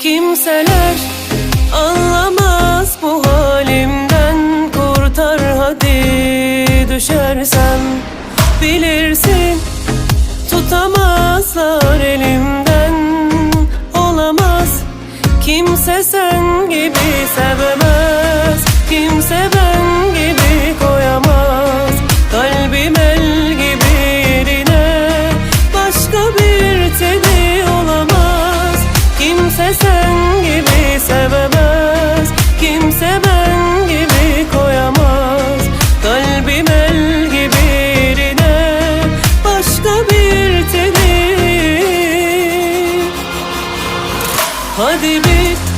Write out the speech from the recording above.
Kimseler anlamaz bu halimden. Kurtar hadi düşersem. Bilirsin tutamazlar elimden. Olamaz kimse sen gibi sevmez Hadi bir